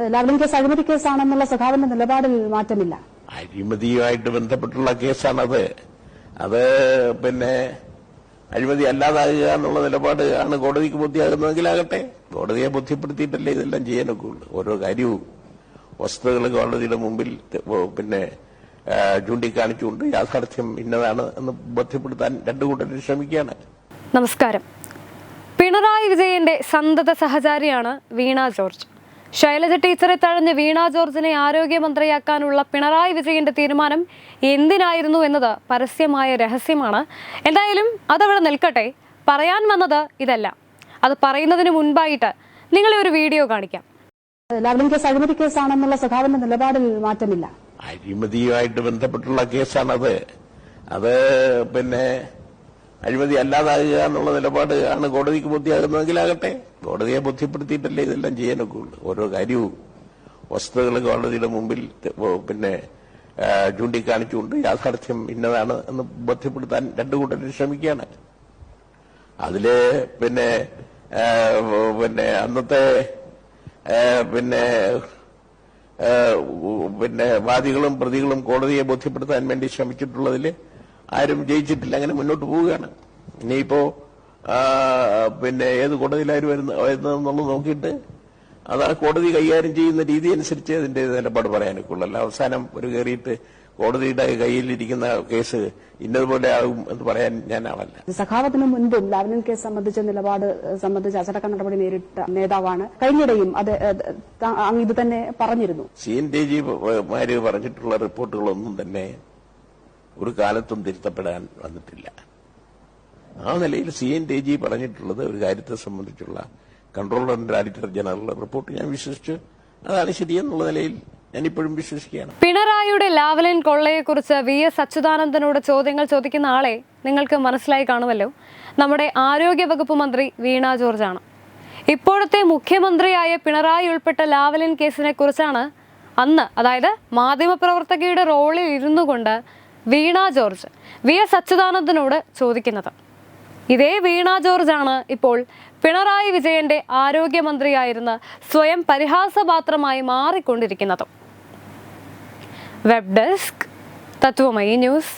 Lavalin case അഴിമതി കേസാണെന്നുള്ള സ്വഭാവന്റെ നിലപാടിൽ മാറ്റമില്ല. അഴിമതിയുമായിട്ട് ബന്ധപ്പെട്ടുള്ള കേസാണത്. അത് പിന്നെ അഴിമതി അല്ലാതാകുക എന്നുള്ള നിലപാട് ആണ് കോടതിക്ക് ബുദ്ധിയാകുന്നതെങ്കിലാകട്ടെ. കോടതിയെ ബുദ്ധിപ്പെടുത്തിയിട്ടല്ലേ ഇതെല്ലാം ചെയ്യാനൊക്കെ ഉള്ളൂ ഓരോ കാര്യവും വസ്തുതകൾ കോടതിയുടെ മുമ്പിൽ പിന്നെ ചൂണ്ടിക്കാണിച്ചുകൊണ്ട് യാഥാർത്ഥ്യം ഇന്നതാണ് എന്ന് ബോധ്യപ്പെടുത്താൻ രണ്ടു കൂട്ടരും ശ്രമിക്കുകയാണ്. നമസ്കാരം. പിണറായി വിജയന്റെ സന്തത സഹചാരിയാണ് വീണ ജോർജ്. ശൈലജ ടീച്ചറെ തഴഞ്ഞ് വീണ ജോർജിനെ ആരോഗ്യമന്ത്രിയാക്കാനുള്ള പിണറായി വിജയന്റെ തീരുമാനം എന്തിനായിരുന്നു എന്നത് പരസ്യമായ രഹസ്യമാണ്. എന്തായാലും അതവിടെ നിൽക്കട്ടെ. പറയാൻ വന്നത് ഇതല്ല. അത് പറയുന്നതിന് മുൻപായിട്ട് നിങ്ങളെ ഒരു വീഡിയോ കാണിക്കാം. ലാവ്ലിൻ കേസ് അഴിമതി കേസാണെന്നുള്ള സഖാവിന്റെ നിലപാടിൽ മാറ്റമില്ല. അഴിമതിയുമായിട്ട് ബന്ധപ്പെട്ടുള്ള കേസാണത്. അത് പിന്നെ അഴിമതി അല്ലാതാകുക എന്നുള്ള നിലപാട് ആണ് കോടതിക്ക് ബുദ്ധിയാകുന്നതെങ്കിലാകട്ടെ കോടതിയെ ബോധ്യപ്പെടുത്തിയിട്ടല്ലേ ഇതെല്ലാം ചെയ്യാനൊക്കെ ഉള്ളൂ. ഓരോ കാര്യവും വസ്തുതകൾ കോടതിയുടെ മുമ്പിൽ പിന്നെ ചൂണ്ടിക്കാണിച്ചുകൊണ്ട് യാഥാർത്ഥ്യം ഇന്നതാണ് എന്ന് ബോധ്യപ്പെടുത്താൻ രണ്ടു കൂട്ടരും ശ്രമിക്കുകയാണ്. അതിൽ പിന്നെ പിന്നെ അന്നത്തെ പിന്നെ പിന്നെ വാദികളും പ്രതികളും കോടതിയെ ബോധ്യപ്പെടുത്താൻ വേണ്ടി ശ്രമിച്ചിട്ടുള്ളതിൽ ആരും ജയിച്ചിട്ടില്ല. അങ്ങനെ മുന്നോട്ട് പോവുകയാണ്. ഇനിയിപ്പോ പിന്നെ ഏത് കോടതിയിലായാലും വരുന്ന വരുന്നതെന്നുള്ളത് നോക്കിയിട്ട് അത് ആ കോടതി കൈകാര്യം ചെയ്യുന്ന രീതി അനുസരിച്ച് അതിന്റെ നിലപാട് പറയാനൊക്കെ ഉള്ളൂ അല്ല അവസാനം ഒരു കയറിയിട്ട് കോടതിയുടെ കയ്യിലിരിക്കുന്ന കേസ് ഇന്നതുപോലെ ആകും എന്ന് പറയാൻ ഞാൻ ആളല്ല. സഖാവത്തിന് മുൻപും ലാവ്ലിൻ കേസ് സംബന്ധിച്ച നിലപാട് സംബന്ധിച്ച് അച്ചടക്ക നടപടി നേരിട്ട നേതാവാണ്. കഴിഞ്ഞിടെയും അത് അങ്ങ് ഇത് തന്നെ പറഞ്ഞിരുന്നു. സി എൻ ഡി ജി മാര് പറഞ്ഞിട്ടുള്ള റിപ്പോർട്ടുകളൊന്നും തന്നെ ഒരു കാലത്തും തിരുത്തപ്പെടാൻ വന്നിട്ടില്ല. ആ നിലയിൽ സി എൻ ഡി ജി പറഞ്ഞിട്ടുള്ളത് ഒരു കാര്യത്തെ സംബന്ധിച്ചുള്ള controller and director general report ഞാൻ വിശ്വസിച്ചു. അതാണ് ശരിയെന്നുള്ള നിലയിൽ ഞാനിപ്പോഴും വിശ്വസിക്കുകയാണ്. പിണറായിയുടെ ലാവലിൻ കൊള്ളയെക്കുറിച്ച് വി എസ് അച്യുതാനന്ദനോട് ചോദ്യങ്ങൾ ചോദിക്കുന്ന ആളെ നിങ്ങൾക്ക് മനസ്സിലായി കാണുമല്ലോ. നമ്മുടെ ആരോഗ്യ വകുപ്പ് മന്ത്രി വീണ ആണ് ഇപ്പോഴത്തെ മുഖ്യമന്ത്രിയായ പിണറായി ഉൾപ്പെട്ട ലാവലിൻ കേസിനെ കുറിച്ചാണ് അന്ന് അതായത് മാധ്യമപ്രവർത്തകയുടെ റോളിൽ ഇരുന്നു കൊണ്ട് വീണ ജോർജ് വി എസ് അച്യുതാനന്ദനോട് ചോദിക്കുന്നത്. ഇതേ വീണ ജോർജ് ആണ് ഇപ്പോൾ പിണറായി വിജയന്റെ ആരോഗ്യമന്ത്രിയായിരുന്ന സ്വയം പരിഹാസപാത്രമായി മാറിക്കൊണ്ടിരിക്കുന്നത്. Web desk Tatwamayi news.